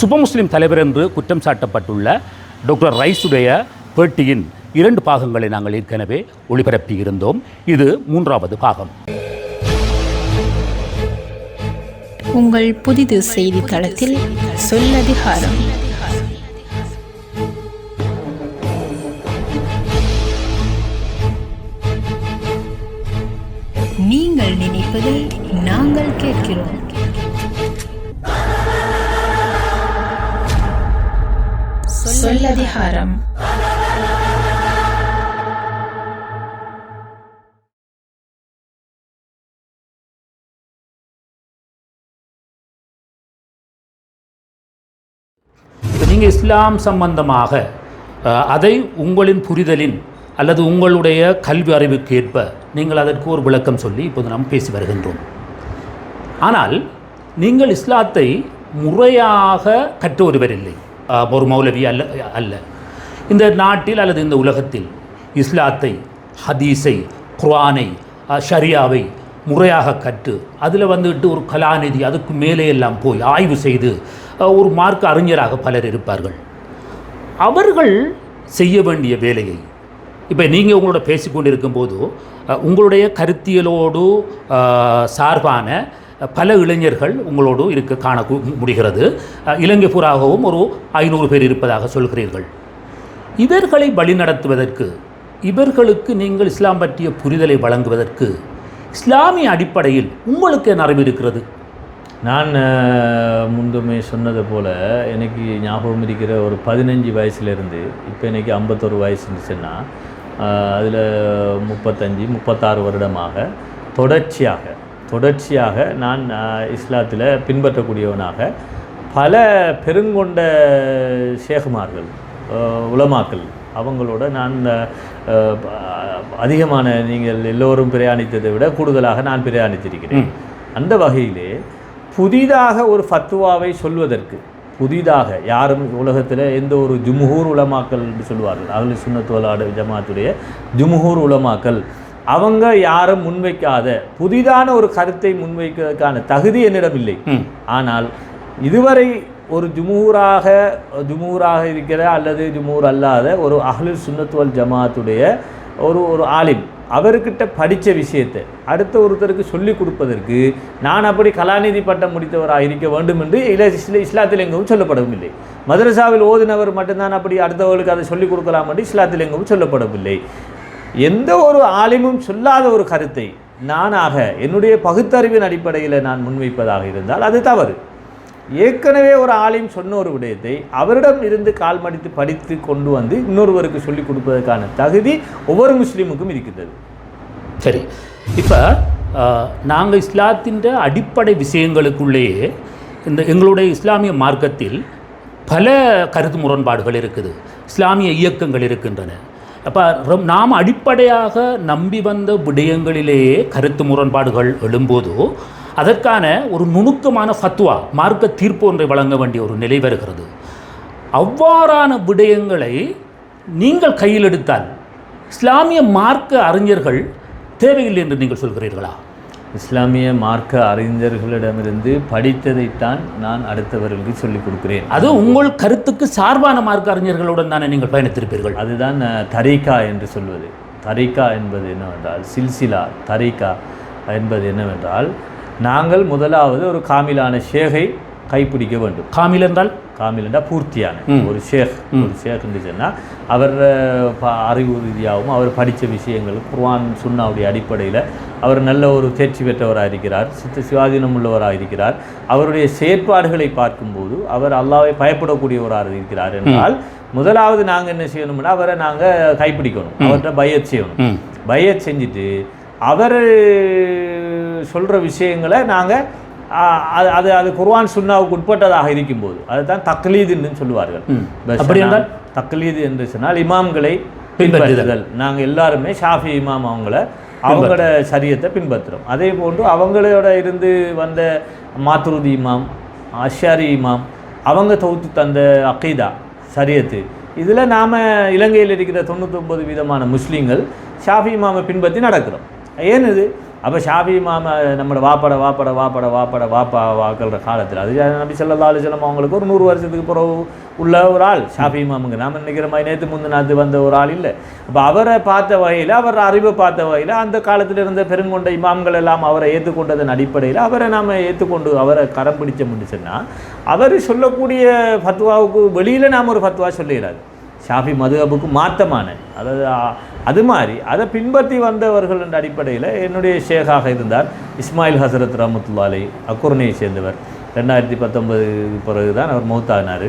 சுப முஸ்லிம் தலைவர் என்று குற்றம் சாட்டப்பட்டுள்ள டாக்டர் ரைஸுடைய பேட்டியின் இரண்டு பாகங்களை நாங்கள் ஏற்கனவே ஒளிபரப்பி இருந்தோம். இது மூன்றாவது பாகம். உங்கள் புதிது செய்தித்தளத்தில் சொல்லதிகாரம். நீங்கள் நினைப்பதை நாங்கள் கேட்கிறோம். சொல்லதிகாரம் நீங்கள் இஸ்லாம் சம்பந்தமாக அஹ், அதை உங்களின் புரிதலின் அல்லது உங்களுடைய கல்வி அறிவுக்கு ஏற்ப நீங்கள் அதற்கு ஒரு விளக்கம் சொல்லி இப்போது நாம் பேசி வருகின்றோம் ஆனால் நீங்கள் இஸ்லாத்தை முறையாக கற்று வருவரில்லை ஒரு மௌலவி அல்ல அல்ல. இந்த நாட்டில் அல்லது இந்த உலகத்தில் இஸ்லாத்தை ஹதீஸை குர்ஆனை ஷரியாவை முறையாக கற்று அதில் வந்துட்டு ஒரு கலாநிதி அதுக்கு மேலே எல்லாம் போய் ஆய்வு செய்து ஒரு மார்க் அறிஞராக பலர் இருப்பார்கள். அவர்கள் செய்ய வேண்டிய வேலையை இப்போ நீங்கள் உங்களோட பேசிக்கொண்டிருக்கும் போது உங்களுடைய கருத்தியலோடு சார்பான பல இளைஞர்கள் உங்களோடு இருக்க காண முடிகிறது. இலங்கை பூராகவும் ஒரு ஐநூறு பேர் இருப்பதாக சொல்கிறீர்கள். இவர்களை வழிநடத்துவதற்கு இவர்களுக்கு நீங்கள் இஸ்லாம் பற்றிய புரிதலை வழங்குவதற்கு இஸ்லாமிய அடிப்படையில் உங்களுக்கு என்ன அறிவு இருக்கிறது? நான் முந்துமே சொன்னது போல் எனக்கு ஞாபகம் இருக்கிற ஒரு பதினஞ்சு வயசுலேருந்து இப்போ எனக்கு ஐம்பத்தொரு வயசு இருந்துச்சுன்னா அதில் முப்பத்தஞ்சு முப்பத்தாறு வருடமாக தொடர்ச்சியாக தொடர்ச்சியாக நான் இஸ்லாத்தில் பின்பற்றக்கூடியவனாக பல பெருங்கொண்ட ஷேகுமார்கள் உலமாக்கள் அவங்களோட நான் அதிகமான நீங்கள் எல்லோரும் பிரயாணித்ததை விட கூடுதலாக நான் பிரயாணித்திருக்கிறேன். அந்த வகையிலே புதிதாக ஒரு ஃபத்துவாவை சொல்வதற்கு புதிதாக யாரும் உலகத்தில் எந்த ஒரு ஜும்ஹூர் உலமாக்கல் என்று சொல்வார்கள். அகலி சுன்னத்துவலாடு ஜமாத்துடைய ஜும்ஹூர் உலமாக்கல் அவங்க யாரும் முன்வைக்காத புதிதான ஒரு கருத்தை முன்வைக்கிறதுக்கான தகுதி என்னிடம் இல்லை. ஆனால் இதுவரை ஒரு ஜுமூராக ஜுமூராக இருக்கிற அல்லது ஜுமூர் அல்லாத ஒரு அஹ்லுல் சுன்னத்துவல் ஜமாத்துடைய ஒரு ஒரு ஆலிம் அவர்கிட்ட படித்த விஷயத்தை அடுத்த ஒருத்தருக்கு சொல்லிக் கொடுப்பதற்கு நான் அப்படி கலாநிதி பட்டம் முடித்தவராக இருக்க வேண்டும் என்று இல இஸ்ல இஸ்லாத்தில் எங்கும் சொல்லப்படவில்லை. மதரசாவில் ஓதினவர் மட்டும்தான் அப்படி அடுத்தவர்களுக்கு அதை சொல்லிக் கொடுக்கலாம் என்று இஸ்லாத்தில் எங்கும் சொல்லப்படவில்லை. எந்த ஒரு ஆலிமும் சொல்லாத ஒரு கருத்தை நானாக என்னுடைய பகுத்தறிவின் அடிப்படையில் நான் முன்வைப்பதாக இருந்தால் அது தவறு. ஏற்கனவே ஒரு ஆலிம் சொன்ன ஒரு விடயத்தை அவரிடம் இருந்து கால் மடித்து படித்து கொண்டு வந்து இன்னொருவருக்கு சொல்லிக் கொடுப்பதற்கான தகுதி ஒவ்வொரு முஸ்லீமுக்கும் இருக்கின்றது. சரி. இப்போ நாங்கள் இஸ்லாத்தின் அடிப்படை விஷயங்களுக்குள்ளேயே இந்த எங்களுடைய இஸ்லாமிய மார்க்கத்தில் பல கருத்து முரண்பாடுகள் இருக்குது. இஸ்லாமிய இயக்கங்கள் இருக்கின்றன. அப்போ நாம் அடிப்படையாக நம்பி வந்த விடயங்களிலேயே கருத்து முரண்பாடுகள் எழும்போது அதற்கான ஒரு நுணுக்கமான ஃபத்வா மார்க்க தீர்ப்பு ஒன்றை வழங்க வேண்டிய ஒரு நிலை வருகிறது. அவ்வாறான விடயங்களை நீங்கள் கையில் எடுத்தால் இஸ்லாமிய மார்க்க அறிஞர்கள் தேவையில்லை என்று நீங்கள் சொல்கிறீர்களா? இஸ்லாமிய மார்க்க அறிஞர்களிடமிருந்து படித்ததைத்தான் நான் அடுத்தவர்களுக்கு சொல்லிக் கொடுக்கிறேன். அது உங்கள் கருத்துக்கு சார்பான மார்க்க அறிஞர்களுடன் தானே நீங்கள் பயணித்திருப்பீர்கள்? அதுதான் தரீகா என்று சொல்வது. தரீகா என்பது என்னவென்றால் சில்சிலா தரீகா என்பது என்னவென்றால் நாங்கள் முதலாவது ஒரு காமிலான ஷேகை கைப்பிடிக்க வேண்டும். காமில் என்றால்? காமில் என்றால் பூர்த்தியான. ஒரு ஷேக் ஒரு ஷேக் என்று சொன்னால் அவர் அறிவு ரீதியாகவும் அவர் படித்த விஷயங்கள் குர்ஆன் சுன்னாவுடைய அடிப்படையில் அவர் நல்ல ஒரு தேர்ச்சி பெற்றவராக இருக்கிறார் சித்த சுவாதீனம் உள்ளவராக இருக்கிறார் அவருடைய செயற்பாடுகளை பார்க்கும்போது அவர் அல்லாவை பயப்படக்கூடியவராக இருக்கிறார் என்றால் முதலாவது நாங்கள் என்ன செய்யணும்னா அவரை நாங்கள் கைப்பிடிக்கணும் அவர்கிட்ட பயத் செய்யணும் பயத் செஞ்சுட்டு அவர் சொல்கிற விஷயங்களை நாங்கள் அது அது அது குர்ஆன் சுன்னாவுக்கு உட்பட்டதாக இருக்கும்போது அதுதான் தக்லீதுன்னு சொல்லுவார்கள். அப்படி என்றால்? தக்லீது என்று சொன்னால் இமாம்களை பின்பற்றுதல். நாங்கள் எல்லாருமே ஷாஃபி இமாம் அவங்கள அவங்களோட சரியத்தை பின்பற்றுறோம். அதே போன்று அவங்களோட இருந்து வந்த மாத்ருதி இமாம் அஷாரி இமாம் அவங்க தொகுத்து தந்த அக்கீதா சரியத்து இதில் நாம் இலங்கையில் இருக்கிற தொண்ணூத்தொம்பது விதமான முஸ்லீம்கள் ஷாஃபி இமாமை பின்பற்றி நடக்கிறோம். ஏன் இது? அப்போ ஷாஃபி மாமா நம்மளோட வாப்பட வாப்பட வாப்பட வாப்பட வாப்பா வாக்கிற காலத்தில். அது நபி ஸல்லல்லாஹு அலைஹி அவங்களுக்கு ஒரு நூறு வருஷத்துக்கு பிறகு உள்ள ஒரு ஆள் ஷாஃபி மாமுங்க. நாம் நினைக்கிற மாதிரி நேற்று முந்தின நாத்து வந்த ஒரு ஆள் இல்லை. அப்போ அவரை பார்த்த வகையில் அவர் அறிவை பார்த்த வகையில் அந்த காலத்தில் இருந்த பெருங்கொண்ட இமாம்கள் எல்லாம் அவரை ஏற்றுக்கொண்டதன் அடிப்படையில் அவரை நாம் ஏற்றுக்கொண்டு அவரை கரம் பிடிச்ச முடிச்சுன்னா அவர் சொல்லக்கூடிய ஃபத்வாவுக்கு வெளியில் நாம் ஒரு ஃபத்வா சொல்லிடாது ஷாஃபி மதுகபுக்கு மாத்தமான அதாவது அது மாதிரி அதை பின்பற்றி வந்தவர்கள் என்ற அடிப்படையில் என்னுடைய ஷேகாக இருந்தார் இஸ்மாயில் ஹசரத் ரஹமத்துல்லாலை அக்குர்னையை சேர்ந்தவர். ரெண்டாயிரத்தி பத்தொன்பது பிறகு தான் அவர் மௌத்தானார்.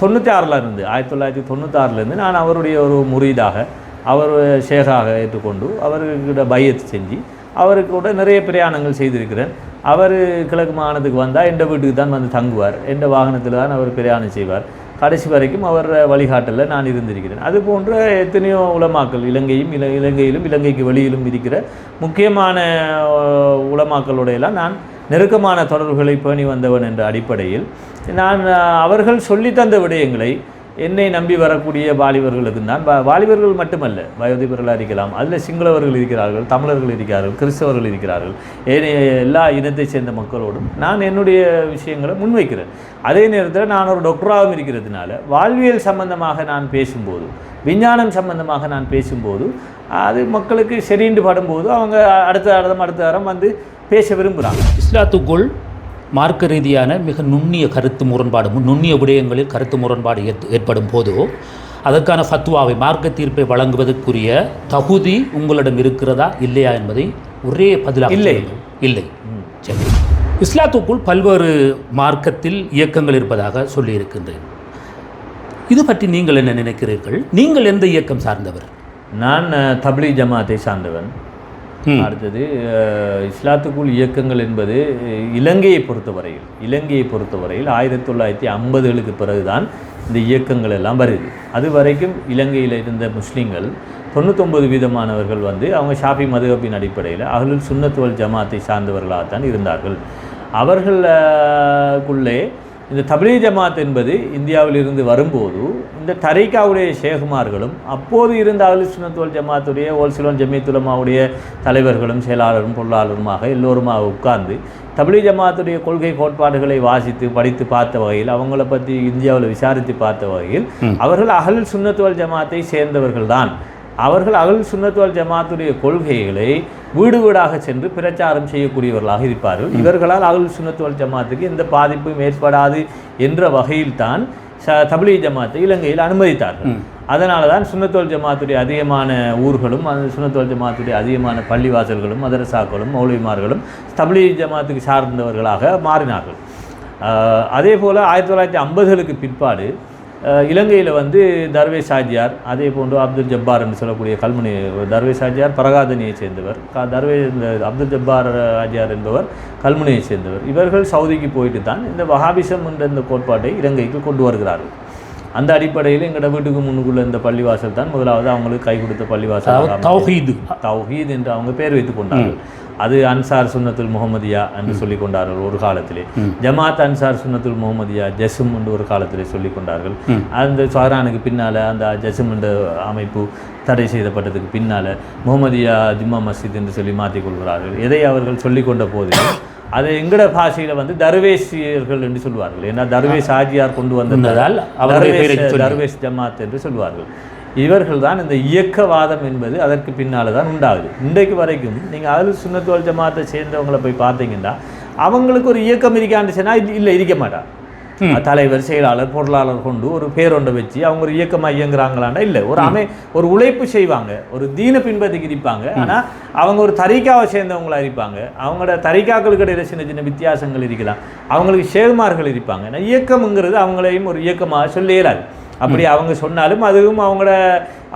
தொண்ணூற்றி ஆறில் இருந்து ஆயிரத்தி தொள்ளாயிரத்தி தொண்ணூத்தாறிலேருந்து நான் அவருடைய ஒரு முறீதாக அவர் ஷேகாக ஏற்றுக்கொண்டு அவர்கிட்ட பையத்து செஞ்சு அவருக்கு கூட நிறைய பிரயாணங்கள் செய்திருக்கிறேன். அவர் கிழக்கு மாகாணத்துக்கு வந்தால் எந்த வீட்டுக்கு தான் வந்து தங்குவார் எந்த வாகனத்தில் தான் அவர் பிரயாணம் செய்வார். கடைசி வரைக்கும் அவர் வழிகாட்டலில் நான் இருந்திருக்கிறேன். அது போன்ற எத்தனையோ உலமாக்கள் இலங்கையும் இல இலங்கையிலும் இலங்கைக்கு வெளியிலும் இருக்கிற முக்கியமான உலமாக்களுடையெல்லாம் உலமாக்களோடையெல்லாம் நான் நெருக்கமான தொடர்புகளை பேணி வந்தவன் என்ற அடிப்படையில் நான் அவர்கள் சொல்லித் தந்த விடயங்களை என்னை நம்பி வரக்கூடிய வாலிபர்களுக்கு தான். வாலிபர்கள் மட்டுமல்ல வயோதிபர்களாக இருக்கலாம் அதில் சிங்களவர்கள் இருக்கிறார்கள் தமிழர்கள் இருக்கிறார்கள் கிறிஸ்தவர்கள் இருக்கிறார்கள். ஏனைய எல்லா இனத்தைச் சேர்ந்த மக்களோடும் நான் என்னுடைய விஷயங்களை முன்வைக்கிறேன். அதே நேரத்தில் நான் ஒரு டாக்டராகவும் இருக்கிறதுனால வாழ்வியல் சம்பந்தமாக நான் பேசும்போது விஞ்ஞானம் சம்பந்தமாக நான் பேசும்போது அது மக்களுக்கு சரிண்டு படும்போது அவங்க அடுத்த அடுத்த அடுத்த வாரம் வந்து பேச விரும்புகிறாங்க இஸ்லாத்துக்குள் மார்க்க ரீதியான மிக நுண்ணிய கருத்து முரண்பாடு நுண்ணிய விடயங்களில் கருத்து முரண்பாடு ஏற்- ஏற்படும் போதோ அதற்கான ஃபத்வாவை மார்க்க தீர்ப்பை வழங்குவதற்குரிய தகுதி உங்களிடம் இருக்கிறதா இல்லையா என்பதை ஒரே பதிலாக இல்லை. இல்லை. சரி. இஸ்லாத்துக்குள் பல்வேறு மார்க்கத்தில் இயக்கங்கள் இருப்பதாக சொல்லியிருக்கின்றேன். இது பற்றி நீங்கள் என்ன நினைக்கிறீர்கள்? நீங்கள் எந்த இயக்கம் சார்ந்தவர்? நான் தப்லீ ஜமாத்தை சார்ந்தவன். அடுத்தது இஸ்லாத்துக்குள் இயக்கங்கள் என்பது இலங்கையை பொறுத்தவரையில் இலங்கையை பொறுத்தவரையில் ஆயிரத்தி தொள்ளாயிரத்தி ஐம்பதுகளுக்கு பிறகுதான் இந்த இயக்கங்கள் எல்லாம் வருது. அது வரைக்கும் இலங்கையில் இருந்த முஸ்லீம்கள் தொண்ணூத்தொம்பது வீதமானவர்கள் வந்து அவங்க ஷாஃபி மதுகப்பின் அடிப்படையில் அகலுல் சுன்னத்துவல் ஜமாத்தை சார்ந்தவர்களாகத்தான் இருந்தார்கள். அவர்களுக்குள்ளே இந்த தபிலீ ஜமாத் என்பது இந்தியாவிலிருந்து வரும்போது இந்த தரைக்காவுடைய ஷேகுமார்களும் அப்போது இருந்த அகலு சுன்னத்துவல் ஜமாத்துடைய ஓல்சிலோன் ஜமீத்துலமாவுடைய தலைவர்களும் செயலாளரும் பொருளாளருமாக எல்லோருமாக உட்கார்ந்து தபிலீ ஜமாத்துடைய கொள்கை கோட்பாடுகளை வாசித்து படித்து பார்த்த வகையில் அவங்கள பற்றி இந்தியாவில் விசாரித்து பார்த்த வகையில் அவர்கள் அகல் சுன்னத்துவல் ஜமாத்தை சேர்ந்தவர்கள்தான். அவர்கள் அகல் சுன்னத்துவல் ஜமாத்துடைய கொள்கைகளை வீடு வீடாக சென்று பிரச்சாரம் செய்யக்கூடியவர்களாக இருப்பார்கள். இவர்களால் அகல் சுன்னத்துவல் ஜமாத்துக்கு எந்த பாதிப்பும் ஏற்படாது என்ற வகையில்தான் ச தபிலி ஜமாத்தை இலங்கையில் அனுமதித்தார்கள். அதனால தான் சுன்னத்துவல் ஜமாத்துடைய அதிகமான ஊர்களும் அந்த சுன்னத்துவல் ஜமாத்துடைய அதிகமான பள்ளிவாசல்களும் மதரசாக்களும் மௌலிமார்களும் தபிலி ஜமாத்துக்கு சார்ந்தவர்களாக மாறினார்கள். அதே போல் ஆயிரத்தி தொள்ளாயிரத்தி ஐம்பதுகளுக்கு பிற்பாடு இலங்கையில் வந்து தர்வேஷ் ஆஜியார் அதே போன்று அப்துல் ஜப்பார் என்று சொல்லக்கூடிய கல்முனை தர்வேஷ் ஆஜியார் பரகாதனியை சேர்ந்தவர். தர்வே அப்துல் ஜப்பார் ஆஜியார் என்பவர் கல்முனையை சேர்ந்தவர். இவர்கள் சவுதிக்கு போயிட்டு தான் இந்த வஹாபிசம் என்ற இந்த கோட்பாட்டை இலங்கைக்கு கொண்டு வருகிறார்கள். அந்த அடிப்படையில் எங்களோட வீட்டுக்கு முன்னுக்குள்ள இந்த பள்ளிவாசல் தான் முதலாவது அவங்களுக்கு கை கொடுத்த பள்ளிவாசல். தௌஹீது. தௌஹீத் என்று அவங்க பேர் வைத்துக் கொண்டார்கள். அது அன்சார் சுன்னத்துல் முகமதியா என்று சொல்லிக் கொண்டார்கள் ஒரு காலத்திலே. ஜமாத் அன்சார் சுன்னத்துல் முகமதியா ஜெசும் என்று ஒரு காலத்திலே சொல்லிக் கொண்டார்கள் அந்த சுஹரானுக்கு பின்னால அந்த ஜெசும் என்ற அமைப்பு தடை செய்யப்பட்டதுக்கு பின்னால முகமதியா ஜும்மா மஸ்ஜித் என்று சொல்லி மாற்றிக் கொள்கிறார்கள் எதை அவர்கள் சொல்லிக் கொண்ட போதிலும் அதை எங்கட பாஷையில வந்து தர்வேசியர்கள் என்று சொல்வார்கள். ஏன்னா தர்வேஷ் ஆஜியார் கொண்டு சொல்லி. தர்வேஷ் ஜமாத் என்று சொல்வார்கள். இவர்கள் தான் இந்த இயக்கவாதம் என்பது அதற்கு பின்னால தான் உண்டாகுது. இன்றைக்கு வரைக்கும் நீங்கள் அகலு சுன்னத்துவல் ஜமாத்தை சேர்ந்தவங்களை போய் பார்த்தீங்கன்னா அவங்களுக்கு ஒரு இயக்கம் இருக்கான்னு சொன்னா இல்ல- இருக்க மாட்டான் தலைவர் செயலாளர் பொருளாளர் கொண்டு ஒரு பேரொண்டை வச்சு அவங்க ஒரு இயக்கமாக இயங்குறாங்களாண்டா இல்லை. ஒரு அமை ஒரு உழைப்பு செய்வாங்க. ஒரு தீன பின்பற்றிக்கு இருப்பாங்க. ஆனா அவங்க ஒரு தரிக்காவை சேர்ந்தவங்களா இருப்பாங்க. அவங்களோட தரிக்காக்களுக்கு இடையில சின்ன சின்ன வித்தியாசங்கள் இருக்கலாம். அவங்களுக்கு ஷேகுமார்கள் இருப்பாங்க. ஆனா இயக்கம்ங்கிறது அவங்களையும் ஒரு இயக்கமாக சொல்ல இயலாது அப்படி அவங்க சொன்னாலும் அதுவும் அவங்களோட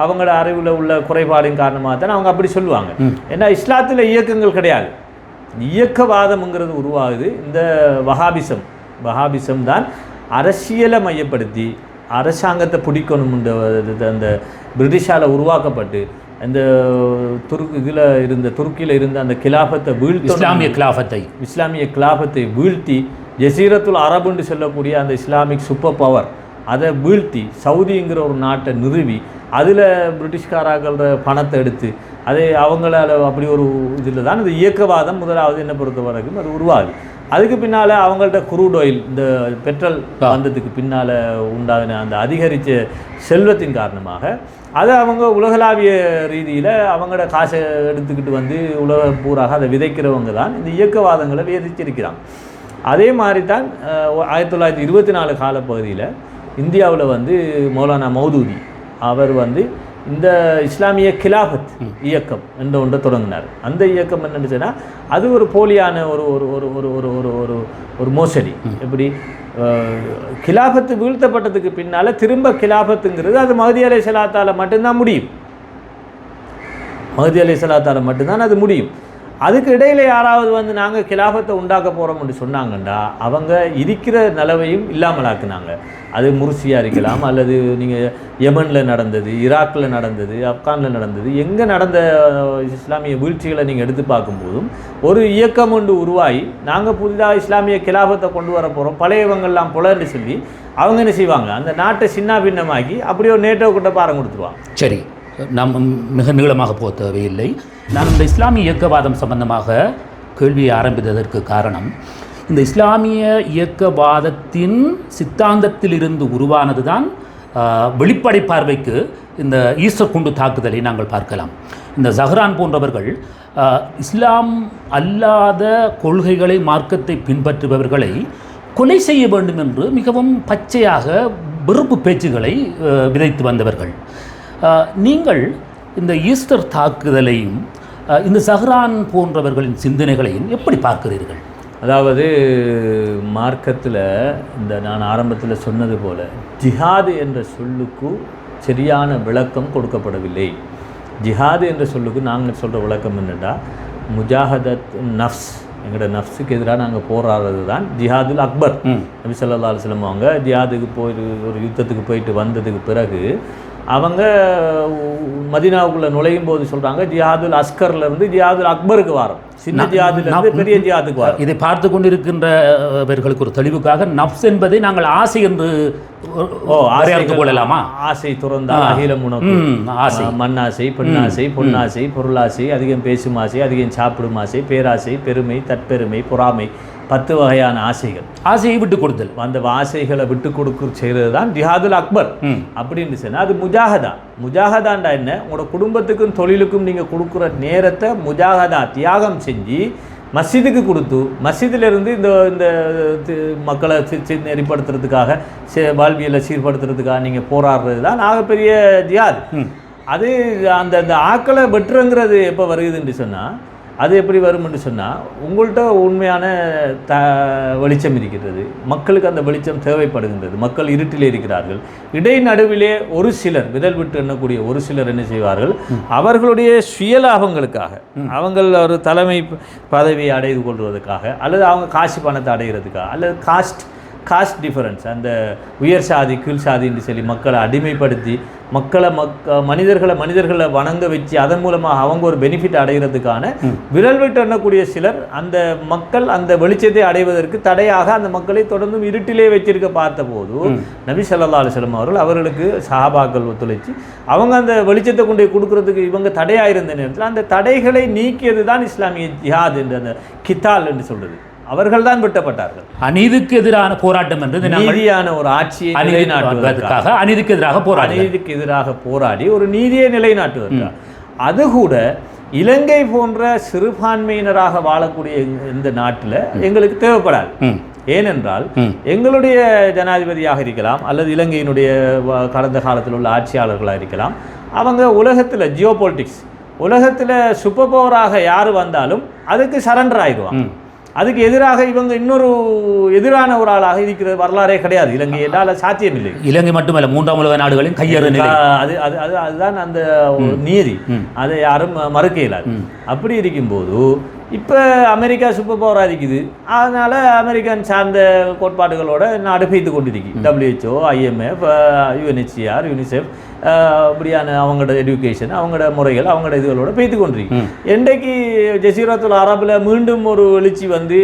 அவங்களோட அறிவில் உள்ள குறைபாடின் காரணமாக தான் அவங்க அப்படி சொல்லுவாங்க. ஏன்னா இஸ்லாத்தில் இயக்கங்கள் கிடையாது. இயக்கவாதம்ங்கிறது உருவாகுது. இந்த வஹாபிசம் வஹாபிசம் தான் அரசியலை மையப்படுத்தி அரசாங்கத்தை பிடிக்கணும்ன்ற அந்த பிரிட்டிஷால உருவாக்கப்பட்டு அந்த துருக்கு இதில் இருந்த துருக்கியில் இருந்த அந்த கிலாபத்தை வீழ்த்தணும். இஸ்லாமிய கிலாஃபத்தை இஸ்லாமிய கிலாபத்தை வீழ்த்தி ஜசீரத்துல் அரபுன்னு சொல்லக்கூடிய அந்த இஸ்லாமிக் சூப்பர் பவர் அதை வீழ்த்தி சவுதிங்கிற ஒரு நாட்டை நிறுவி அதில் பிரிட்டிஷ்காரர்கள பணத்தை எடுத்து அது அவங்களால அப்படி ஒரு இதில் தான் இந்த இயக்கவாதம் முதலாவது என்ன பொறுத்த வரைக்கும் அது உருவாகுது. அதுக்கு பின்னால் அவங்கள்ட்ட குரூட் ஆயில் இந்த பெட்ரோல் வந்ததுக்கு பின்னால் உண்டான அந்த அதிகரித்த செல்வத்தின் காரணமாக அதை அவங்க உலகளாவிய ரீதியில் அவங்களோட காசை எடுத்துக்கிட்டு வந்து உலக பூராக அதை விதைக்கிறவங்க தான் இந்த இயக்கவாதங்களை விதைச்சிருக்கிறாங்க அதே மாதிரி தான் ஆயிரத்தி தொள்ளாயிரத்தி இருபத்தி நாலு காலப்பகுதியில் இந்தியாவில் வந்து மௌலானா மௌதூதி அவர் வந்து இந்த இஸ்லாமிய கிலாஃபத் இயக்கம் என்ற ஒன்றை தொடங்கினார். அந்த இயக்கம் என்னன்னு சொன்னா அது ஒரு போலியான ஒரு ஒரு ஒரு ஒரு ஒரு ஒரு ஒரு ஒரு மோசடி. எப்படி? அஹ், கிலாஃபத்து வீழ்த்தப்பட்டதுக்கு பின்னால் திரும்ப கிலாஃபத்துங்கிறது அது மஹதி அலை சலாத்தால் மட்டும்தான் முடியும். மஹதி அலி சலாத்தால் மட்டும்தான் அது முடியும். அதுக்கு இடையில் யாராவது வந்து நாங்கள் கிலாபத்தை உண்டாக்க போகிறோம்னு சொன்னாங்கண்டா அவங்க இருக்கிற நிலவையும் இல்லாமலாக்குனாங்க. அது முர்சியாக இருக்கலாம் அல்லது நீங்கள் யமனில் நடந்தது ஈராக்கில் நடந்தது ஆப்கானில் நடந்தது எங்கே நடந்த இஸ்லாமிய வீழ்ச்சிகளை நீங்கள் எடுத்து பார்க்கும்போதும் ஒரு இயக்கம் ஒன்று உருவாகி நாங்கள் புதிதாக இஸ்லாமிய கிலாபத்தை கொண்டு வர போகிறோம் பழையவங்கள்லாம் புலர்னு சொல்லி அவங்க என்ன செய்வாங்க? அந்த நாட்டை சின்ன பின்னமாக்கி அப்படியே நேட்டோ கிட்ட பாரம் கொடுத்துருவாங்க. சரி. நாம் மிக நீளமாக போக தேவையில்லை. நான் இந்த இஸ்லாமிய இயக்கவாதம் சம்பந்தமாக கேள்வியை ஆரம்பித்ததற்கு காரணம் இந்த இஸ்லாமிய இயக்கவாதத்தின் சித்தாந்தத்திலிருந்து உருவானது தான் வெளிப்படை பார்வைக்கு இந்த ஈஸ்டர் குண்டு தாக்குதலை நாங்கள் பார்க்கலாம். இந்த ஜஹ்ரான் போன்றவர்கள் இஸ்லாம் அல்லாத கொள்கைகளை மார்க்கத்தை பின்பற்றுபவர்களை கொலை செய்ய வேண்டும் என்று மிகவும் பச்சையாக வெறுப்பு பேச்சுகளை விதைத்து வந்தவர்கள். நீங்கள் இந்த ஈஸ்டர் தாக்குதலையும் இந்த சஹ்ரான் போன்றவர்களின் சிந்தனைகளையும் எப்படி பார்க்கிறீர்கள்? அதாவது மார்க்கத்தில் இந்த நான் ஆரம்பத்தில் சொன்னது போல ஜிஹாது என்ற சொல்லுக்கு சரியான விளக்கம் கொடுக்கப்படவில்லை. ஜிஹாது என்ற சொல்லுக்கு நாங்கள் சொல்கிற விளக்கம் என்னென்னா முஜாஹதத் நஃப்ஸ் எங்களோட நஃப்ஸுக்கு எதிராக நாங்கள் போராடுறது தான் ஜிஹாதுல் அக்பர். நபி ஸல்லல்லாஹு அலைஹி வஸல்லம் அவங்க ஜிஹாதுக்கு போயிட்டு ஒரு யுத்தத்துக்கு போயிட்டு வந்ததுக்கு பிறகு அவங்க மதீனாவுக்குள்ள நுழையும் போது சொல்றாங்க ஜிஹாதுல் அஸ்கர்ல இருந்து ஜிஹாதுல் அக்பருக்கு வாரம். சின்ன ஜிஹாதுல இருந்து பெரிய ஜிஹாதுக்கு வாரம். இதை பார்த்து கொண்டிருக்கின்றவர்களுக்கு ஒரு தெளிவுக்காக நப்ஸ் என்பதை நாங்கள் ஆசை என்று ஓ வரையறுத்து கொள்ளலாமா? ஆசை துறந்தால் அகிலம் ம், ஆசை. மண்ணாசை பெண்ணாசை பொன்னாசை பொருளாசை அதிகம் பேசும் ஆசை அதிகம் சாப்பிடும் ஆசை பேராசை பெருமை தற்பெருமை பொறாமை. பத்து வகையான ஆசைகள். ஆசையை விட்டு கொடுத்தல். அந்த ஆசைகளை விட்டு கொடுக்க செய்கிறது தான் ஜிஹாதுல் அக்பர். அப்படின்னு சொன்னா அது முஜாஹதா. முஜாஹதாண்டா என்ன? உங்களோட குடும்பத்துக்கும் தொழிலுக்கும் நீங்கள் கொடுக்குற நேரத்தை முஜாஹதா தியாகம் செஞ்சு மஸ்ஜிதுக்கு கொடுத்து மஸ்ஜிதுல இருந்து இந்த இந்த மக்களை நெறிப்படுத்துறதுக்காக வாழ்வியலை சீர்படுத்துறதுக்காக நீங்கள் போராடுறது தான் ஆகப்பெரிய ஜிஹாத். அது அந்த அந்த ஆக்களை வெட்டுறங்கிறது எப்போ வருகுதுன்னு சொன்னால் அது எப்படி வரும்னு சொன்னால் உங்கள்கிட்ட உண்மையான த வெளிச்சம் இருக்கிறது மக்களுக்கு அந்த வெளிச்சம் தேவைப்படுகின்றது. மக்கள் இருட்டிலே இருக்கிறார்கள். இடைநடுவிலே ஒரு சிலர் விரல் விட்டு எண்ணக்கூடிய ஒரு சிலர் என்ன செய்வார்கள்? அவர்களுடைய சுயலாபங்களுக்காக அவங்கள் ஒரு தலைமை பதவியை அடைந்து கொள்வதற்காக அல்லது அவங்க காசு பணத்தை அடைகிறதுக்காக அல்லது காஸ்ட் காஸ்ட் டிஃபரன்ஸ் அந்த உயர் சாதி கீழ் சாதின்னு சொல்லி மக்களை அடிமைப்படுத்தி மக்களை மக்க மனிதர்களை மனிதர்களை வணங்க வச்சு அதன் மூலமாக அவங்க ஒரு பெனிஃபிட் அடைகிறதுக்கான விரல் விட்டு எண்ணக்கூடிய சிலர் அந்த மக்கள் அந்த வெளிச்சத்தை அடைவதற்கு தடையாக அந்த மக்களை தொடர்ந்தும் இருட்டிலே வச்சிருக்க பார்த்தபோது நபி ஸல்லல்லாஹு அலைஹி வஸல்லம் அவர்கள் அவர்களுக்கு சஹாபாக்கள் ஒத்துழைச்சு அவங்க அந்த வெளிச்சத்தை கொண்டு கொடுக்கறதுக்கு இவங்க தடையாக இருந்த நேரத்தில் அந்த தடைகளை நீக்கியது தான் இஸ்லாமிய ஜிஹாத் என்று அந்த கித்தால் என்று சொல்றது. அவர்கள் தான் வெட்டப்பட்டார்கள். அநீதிக்கு எதிரான போராட்டம் என்று இதை நாங்கள் நீதியான ஒரு ஆட்சியை நிலைநாட்டுவதற்காக. அநீதிக்கு எதிராக போராடி அநீதிக்கு எதிராக போராடி ஒரு நீதியை நிலைநாட்டுவதற்காக. அது கூட இலங்கை போன்ற சிறுபான்மையினராக வாழக்கூடிய இந்த- நாட்டில் எங்களுக்கு தேவைப்படாது. ஏனென்றால். எங்களுடைய ஜனாதிபதியாக இருக்கலாம் அல்லது இலங்கையினுடைய கடந்த காலத்தில் உள்ள ஆட்சியாளர்களாக இருக்கலாம். அவங்க உலகத்தில் ஜியோ பொலிட்டிக்ஸ் உலகத்தில் சூப்பர் பவராக யார் வந்தாலும் அதுக்கு சரண்டர் ஆயிடுவாங்க. அதுக்கு எதிராக இவங்க இன்னொரு எதிரான ஒரு ஆளாக இருக்கிற வரலாறே கிடையாது. இலங்கை என்றால் சாத்தியமில்லை இலங்கை மட்டுமல்ல மூன்றாம் உலக நாடுகளின் கையறு அது அது அது அதுதான் அந்த நீதி அதை யாரும் மறுக்க இயலாது. அப்படி இருக்கும்போது இப்போ அமெரிக்கா சூப்பர் பவராக இருக்குது. அதனால் அமெரிக்கன் சார்ந்த கோட்பாடுகளோட நாடு பெய்து கொண்டிருக்கு. டபிள்யூஹெச்ஓ ஐஎம்எஃப் யுஎன்ஹெச்சிஆர் யூனிசெஃப் அப்படியான அவங்களோட எடுகேஷன் அவங்களோட முறைகள் அவங்களோட இதுகளோட பெய்து கொண்டிருக்கு. என்றைக்கு ஜசீரத்துல் அரபில் மீண்டும் ஒரு எழுச்சி வந்து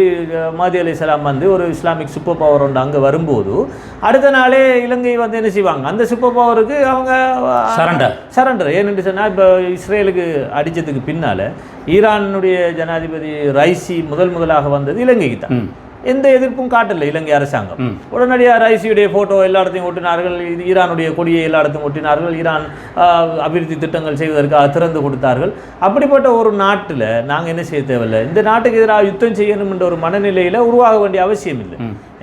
மாதி அலி இஸ்லாம் வந்து ஒரு இஸ்லாமிக் சூப்பர் பவர் ஒன்று அங்கே வரும்போது அடுத்த நாளே இலங்கை வந்து என்ன செய்வாங்க? அந்த சூப்பர் பவருக்கு அவங்க Surrender. சரண்டர் ஏன்னு சொன்னால் இப்போ இஸ்ரேலுக்கு அடித்ததுக்கு பின்னால் ஈரானுடைய ஜனாதிபதி ரைசி முதல் முதலாக வந்தது இலங்கைக்கு தான். எந்த எதிர்ப்பும் காட்டல இலங்கை அரசாங்கம். உடனடியாக ரைசியுடைய ஃபோட்டோ எல்லா இடத்தையும் ஒட்டினார்கள் ஈரானுடைய கொடியை எல்லா இடத்தையும் ஒட்டினார்கள். ஈரான் அபிவிருத்தி திட்டங்கள் செய்வதற்காக திறந்து கொடுத்தார்கள். அப்படிப்பட்ட ஒரு நாட்டில் நாங்கள் என்ன செய்ய தேவையில்லை? இந்த நாட்டுக்கு எதிராக யுத்தம் செய்யணும் என்ற ஒரு மனநிலையில் உருவாக வேண்டிய அவசியம் இல்லை.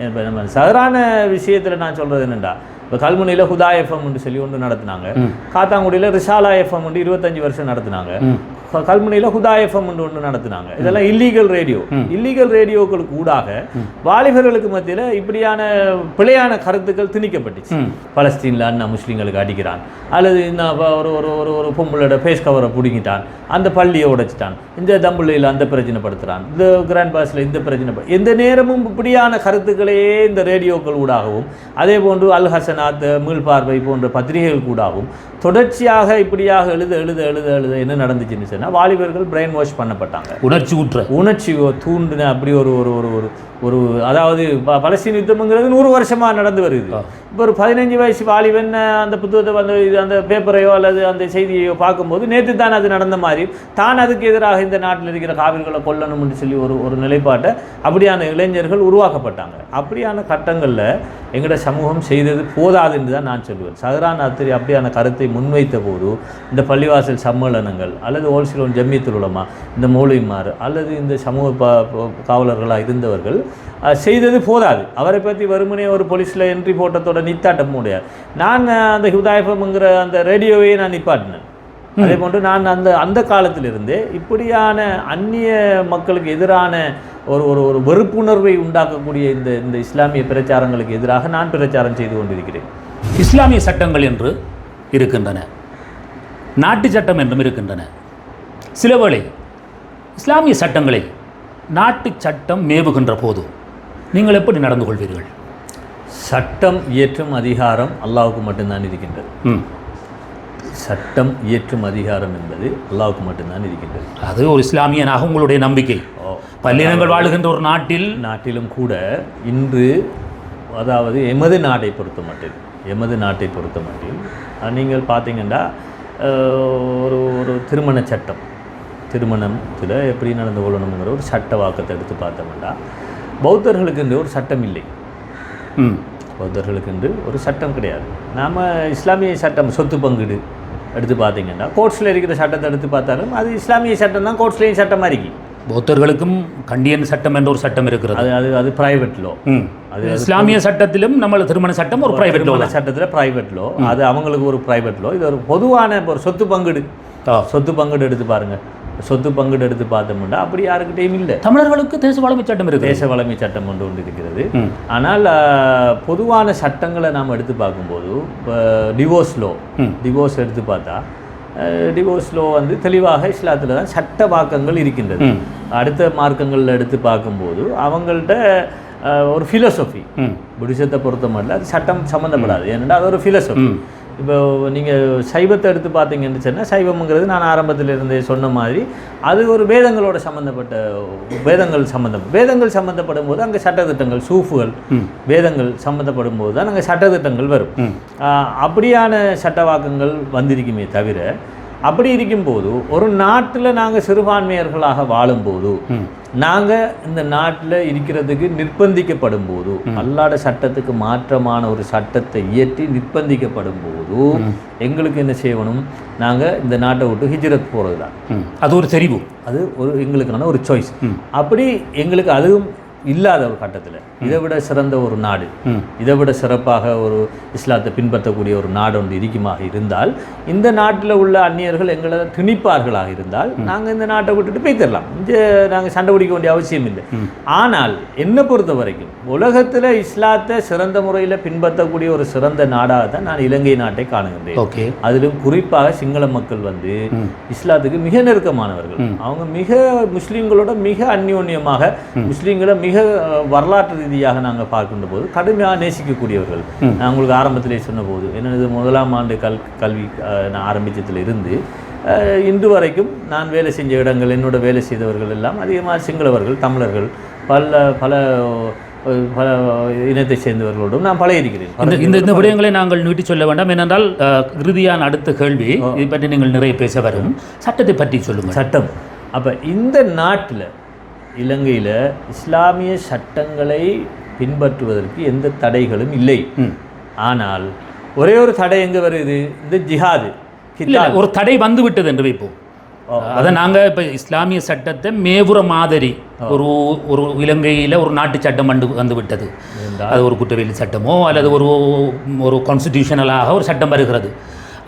இப்போ நம்ம சாதாரண விஷயத்தில் நான் சொல்கிறது என்னென்னா இப்போ கல்முனையில் ஹுதா எஃப்எம்னு சொல்லி ஒன்று நடத்துனாங்க. காத்தாங்குடியில் ரிசாலா எஃப்எம் இருபத்தஞ்சு வருஷம் நடத்துனாங்க. கல்முனையில் ஹுதா எஃப்எம் ஒன்று நடத்துனாங்க. இதெல்லாம் இல்லீகல் ரேடியோ இல்லீகல் ரேடியோக்களுக்கு ஊடாக வாலிபர்களுக்கு மத்தியில் இப்படியான பிழையான கருத்துக்கள் திணிக்கப்பட்டுச்சு. பலஸ்தீனில் அண்ணா முஸ்லீம்களுக்கு அடிக்கிறான். அல்லது இந்த ஒரு ஒரு ஒரு ஒரு பொம்பளோட ஃபேஸ் கவரை பிடுங்கிட்டான். அந்த பள்ளியை உடைச்சிட்டான். இந்த தம்புள்ளையில் அந்த பிரச்சனை படுத்துறான். இந்த கிராண்ட் பாஸில் இந்த பிரச்சனை எந்த நேரமும் இப்படியான கருத்துக்களையே இந்த ரேடியோக்கள் ஊடாகவும் அதே போன்று அல் ஹசனாத் மீள்பார்வை போன்ற பத்திரிகைகள் கூடாகவும் தொடர்ச்சியாக இப்படியாக எழுத எழுத எழுத எழுத என்ன நடந்துச்சுன்னு சொன்னால் வாலிபர்கள் பிரெயின் வாஷ் பண்ணப்பட்டாங்க. உணர்ச்சி ஊற்ற உணர்ச்சி தூண்டின அப்படி ஒரு ஒரு ஒரு ஒரு ஒரு அதாவது ப- பலஸ்தீன் யுத்தம்ங்கிறது நூறு வருஷமா நடந்து வருது. இப்போ ஒரு பதினஞ்சு வயசு வாலிபன் அந்த புத்தகத்தை வந்து இது அந்த பேப்பரையோ அல்லது அந்த செய்தியையோ பார்க்கும்போது நேற்று தான் அது நடந்த மாதிரி தான் அதுக்கு எதிராக இந்த நாட்டில் இருக்கிற காவிர்களை கொல்லணும்னு சொல்லி ஒரு ஒரு நிலைப்பாட்டை அப்படியான இளைஞர்கள் உருவாக்கப்பட்டாங்க. அப்படியான கட்டங்களில் எங்களோட சமூகம் செய்தது போதாதுன்னு தான் நான் சொல்லுவேன். சஹரான் அத்திரி அப்படியான கருத்தை முன்வைத்த போது இந்த பள்ளிவாசல் சம்மேளனங்கள் அல்லது ஓல்சிலோன் ஜம்மியத்துல் உலமா இந்த மௌலிமார் அல்லது இந்த சமூக ப காவலர்களாக இருந்தவர்கள் செய்தது போதாது. அவரை பற்றி வெறுமனே ஒரு போலீஸில் என்ட்ரி போட்டத்தோட நித்தாட்ட முடியாது நான் அந்த ஹுதாயஃபம்ங்கிற அந்த ரேடியோவையே நான் நிப்பாட்டினேன். அதே போன்று நான் அந்த அந்த காலத்திலிருந்தே இப்படியான அந்நிய மக்களுக்கு எதிரான ஒரு ஒரு ஒரு வெறுப்புணர்வை உண்டாக்கக்கூடிய இந்த இந்த இஸ்லாமிய பிரச்சாரங்களுக்கு எதிராக நான் பிரச்சாரம் செய்து கொண்டிருக்கிறேன். இஸ்லாமிய சட்டங்கள் என்று இருக்கின்றன. நாட்டு சட்டம் என்றும் இருக்கின்றன. சில வேளை இஸ்லாமிய சட்டங்களை நாட்டு சட்டம் மேவுகின்ற போது நீங்கள் எப்படி நடந்து கொள்வீர்கள்? சட்டம் இயற்றும் அதிகாரம் அல்லாஹ்வுக்கு மட்டும்தான் இருக்கின்றது. சட்டம் இயற்றும் அதிகாரம் என்பது அல்லாஹ்வுக்கு மட்டும்தான் இருக்கின்றது. அது ஒரு இஸ்லாமியனாக உங்களுடைய நம்பிக்கை. ஓ பல்லினங்கள் வாழுகின்ற ஒரு நாட்டில் நாட்டிலும் கூட இன்று அதாவது எமது நாட்டை பொறுத்த மட்டில் எமது நாட்டை பொறுத்த மட்டில் நீங்கள் பார்த்தீங்கன்னா ஒரு ஒரு திருமண சட்டம். திருமணத்தில் எப்படி நடந்து கொள்ளணுங்கிற ஒரு சட்ட வாக்கத்தை எடுத்து பார்த்தோம்னா பௌத்தர்களுக்கு என்று ஒரு சட்டம் இல்லை. பௌத்தர்களுக்கு என்று ஒரு சட்டம் கிடையாது. நாம் இஸ்லாமிய சட்டம் சொத்து பங்கீடு எடுத்து பார்த்தீங்கன்னா கோர்ட்ஸில் இருக்கிற சட்டத்தை எடுத்து பார்த்தாலும் அது இஸ்லாமிய சட்டம் தான் கோர்ட்ஸ்லேயும் சட்டமாக இருக்கு. பௌத்தர்களுக்கும் கண்டியன் சட்டம் என்ற ஒரு சட்டம் இருக்கிறது. அது அது அது ப்ரைவேட் லோ ம். இஸ்லாமிய சட்டத்திலும் நம்ம திருமண சட்டம் ஒரு பிரைவேட் லோ சட்டத்தில் ப்ரைவேட் லோ அது அவங்களுக்கு ஒரு ப்ரைவேட் லோ இது ஒரு பொதுவான ஒரு சொத்து பங்கீடு. சொத்து பங்கீடு எடுத்து பாருங்க. சொத்து பங்கீடு எடுத்து பார்த்தோம்னா அப்படி யாருக்கிட்டையும் இல்லை. தமிழர்களுக்கு தேச வளமை சட்டம் இருக்குது. தேச வளமை சட்டம் ஒன்று ஒன்று இருக்கிறது. ஆனால் பொதுவான சட்டங்களை நாம் எடுத்து பார்க்கும்போது டிவோர்ஸ் லோ. டிவோர்ஸ் எடுத்து பார்த்தா டிவோர்ஸ் லோ வந்து தெளிவாக இஸ்லாத்தில் தான் சட்ட வாக்கங்கள் இருக்கின்றது. அடுத்த மார்க்கங்களில் எடுத்து பார்க்கும்போது அவங்கள்ட்ட ஒரு ஃபிலோசஃபி புடிசத்தை பொறுத்த மட்டும் அது சட்டம் சம்மந்தப்படாது. ஏன்னா அது ஒரு ஃபிலோசஃபி. இப்போ நீங்கள் சைவத்தை எடுத்து பார்த்தீங்கன்னு சொன்னால் சைவம்ங்கிறது நான் ஆரம்பத்தில் இருந்தே சொன்ன மாதிரி அது ஒரு வேதங்களோட சம்மந்தப்பட்ட வேதங்கள் சம்மந்தம் வேதங்கள் சம்மந்தப்படும் போது அங்கே சட்டத்திட்டங்கள் சூஃபுகள். வேதங்கள் சம்மந்தப்படும் போது தான் அங்கே சட்டத்திட்டங்கள் வரும். அப்படியான சட்டவாக்கங்கள் வந்திருக்குமே தவிர அப்படி இருக்கும்போது ஒரு நாட்டில் நாங்கள் சிறுபான்மையர்களாக வாழும்போது நாங்கள் இந்த நாட்டில் இருக்கிறதுக்கு நிர்பந்திக்கப்படும் போது அல்லாட சட்டத்துக்கு மாற்றமான ஒரு சட்டத்தை இயற்றி நிர்பந்திக்கப்படும் போது எங்களுக்கு என்ன செய்யணும்? நாங்கள் இந்த நாட்டை விட்டு ஹிஜ்ரத் போகிறது தான் அது ஒரு தெரிவு. அது ஒரு எங்களுக்கான ஒரு சாய்ஸ். அப்படி எங்களுக்கு அதுவும் இல்லாத ஒரு கட்டத்தில் இதை விட சிறந்த ஒரு நாடு. இதை விட சிறப்பாக ஒரு இஸ்லாத்தை பின்பற்றக்கூடிய ஒரு நாடு ஒன்று இருக்குமாக இருந்தால் இந்த நாட்டில் உள்ள அந்நியர்கள் எங்களை திணிப்பார்களாக இருந்தால் நாங்கள் இந்த நாட்டை விட்டுட்டு போய்த்திடலாம் இங்கே நாங்கள் சண்டை பிடிக்க வேண்டிய அவசியம் இல்லை. ஆனால் என்னை பொறுத்த வரைக்கும் உலகத்தில் இஸ்லாத்தை சிறந்த முறையில் பின்பற்றக்கூடிய ஒரு சிறந்த நாடாக தான் நான் இலங்கை நாட்டை காணுகின்றேன். ஓகே. அதிலும் குறிப்பாக சிங்கள மக்கள் வந்து இஸ்லாத்துக்கு மிக நெருக்கமானவர்கள். அவங்க மிக முஸ்லீம்களோட மிக அந்யோன்யமாக முஸ்லீம்களை மிக அஹ், வரலாற்று ரீதியாக நாங்கள் பார்க்கின்ற போது கடுமையாக நேசிக்கக்கூடியவர்கள். நான் உங்களுக்கு ஆரம்பத்திலே சொன்னபோது என்னது முதலாம் ஆண்டு கல் கல்வி நான் ஆரம்பித்ததில் இருந்து இன்று வரைக்கும் நான் வேலை செஞ்ச இடங்கள் என்னோட வேலை செய்தவர்கள் எல்லாம் அதிகமாக சிங்களவர்கள் தமிழர்கள் பல பல பல இனத்தை சேர்ந்தவர்களோடும் நான் பழகியிருக்கிறேன். இந்த இந்த விடயங்களை நாங்கள் நீட்டி சொல்ல வேண்டாம். ஏனென்றால் இறுதியான அடுத்த கேள்வி இதை பற்றி நீங்கள் நிறைய பேச வரும். சட்டத்தை பற்றி சொல்லுங்கள். சட்டம். அப்போ இந்த நாட்டில் இலங்கையில் இஸ்லாமிய சட்டங்களை பின்பற்றுவதற்கு எந்த தடைகளும் இல்லை. ஆனால் ஒரே ஒரு தடை எங்கே வருது? இந்த ஜிஹாது. ஒரு தடை வந்து விட்டது என்று வைப்போம். அதை நாங்க இப்ப இஸ்லாமிய சட்டத்தை மேவுற மாதிரி ஒரு ஒரு இலங்கையில ஒரு நாட்டு சட்டம் வந்து வந்து விட்டது அது ஒரு குற்றவியல் சட்டமோ அல்லது ஒரு ஒரு கான்ஸ்டிடியூஷனலாக ஒரு சட்டம் வருகிறது.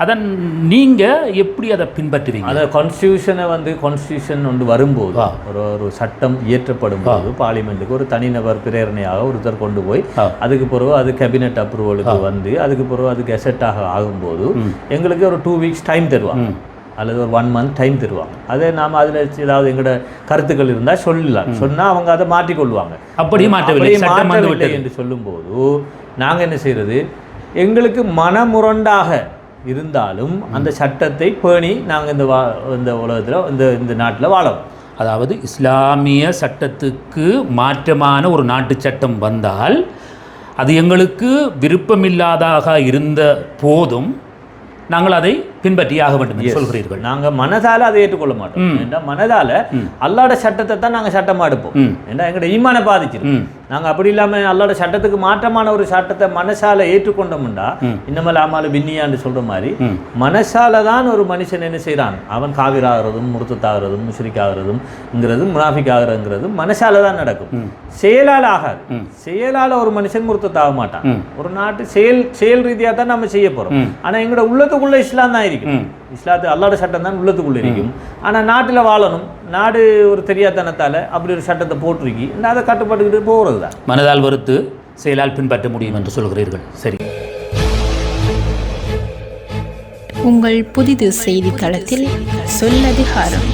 அதன் நீங்க எப்படி அதை பின்பற்றுவீங்க அந்த கான்ஸ்டியூஷனை வந்து கான்ஸ்டியூஷன் ஒன்று வரும்போது ஒரு ஒரு சட்டம் இயற்றப்படும் போது பார்லிமெண்ட்டுக்கு ஒரு தனிநபர் பிரேரணையாக ஒருத்தர் கொண்டு போய். அதுக்கு பிறகு அது கேபினெட் அப்ரூவலுக்கு வந்து அதுக்கு பிறகு அது கெசட்டாக ஆகும்போது எங்களுக்கு ஒரு டூ வீக்ஸ் டைம் தருவாங்க. அல்லது ஒரு ஒன் மந்த் டைம் தருவாங்க. அதே நாம் அதில் ஏதாவது எங்களோட கருத்துக்கள் இருந்தால் சொல்லலாம் சொன்னால் அவங்க அதை மாற்றிக்கொள்வாங்க. அப்படியே மாற்றவில்லை. மாற்றவில்லை என்று சொல்லும்போது நாங்கள் என்ன செய்யறது எங்களுக்கு மனமுரண்டாக இருந்தாலும் அந்த சட்டத்தை பேணி நாங்கள் இந்த வா இந்த உலகத்தில் இந்த இந்த நாட்டில் வாழறோம். அதாவது இஸ்லாமிய சட்டத்துக்கு மாற்றமான ஒரு நாட்டு சட்டம் வந்தால் அது எங்களுக்கு விருப்பமில்லாதாக இருந்த போதும் நாங்கள் அதை பின்பற்றியாக வேண்டும் என்று சொல்கிறீர்கள். நாங்கள் மனதால அதை ஏற்றுக்கொள்ள மாட்டோம். ஏன்னா மனதால அல்லாட சட்டத்தை தான் நாங்கள் சட்டமாக எடுப்போம். ஏன்னா எங்களோட ஈமான பாதிச்சிடும் ம். நாங்கள் அப்படி இல்லாமல் அல்லாட சட்டத்துக்கு மாற்றமான ஒரு சட்டத்தை மனசால ஏற்றுக்கொண்டோம்னா இன்னமல் ஆமால பின்னியான்னு சொல்ற மாதிரி. மனசால தான் ஒரு மனுஷன் என்ன செய்றான்? அவன் காவிராகிறதும் முருத்தத்தாகிறதும் முஷ்ரிக்காகிறதும்ங்கிறதும் முனாஃபிக் ஆகிறதுங்கிறதும் மனசால தான் நடக்கும். செயலால் ஆகாது. செயலால ஒரு மனுஷன் முருத்தத்தாக மாட்டான். ஒரு நாட்டு செயல் செயல் ரீதியாக தான் நம்ம செய்ய போறோம். ஆனா எங்களோட உள்ளத்துக்குள்ள இஸ்லாம் தான் இருக்கும் இஸ்லாத்து அல்லாட சட்டம் தான் உள்ளத்துக்குள்ள இருக்கும் ஆனா நாட்டுல வாழணும். நாடு ஒரு தெரியாதனத்தால அப்படி ஒரு சட்டத்தை போட்டிருக்கி. நான் அதை கட்டுப்பட்டுக்கிட்டு போகிறது தான் மனதால் வெறுத்து செயலால் பின்பற்ற முடியும் என்று சொல்கிறீர்கள். சரி. உங்கள் புதிது செய்தித்தளத்தில் சொல்லதிகாரம்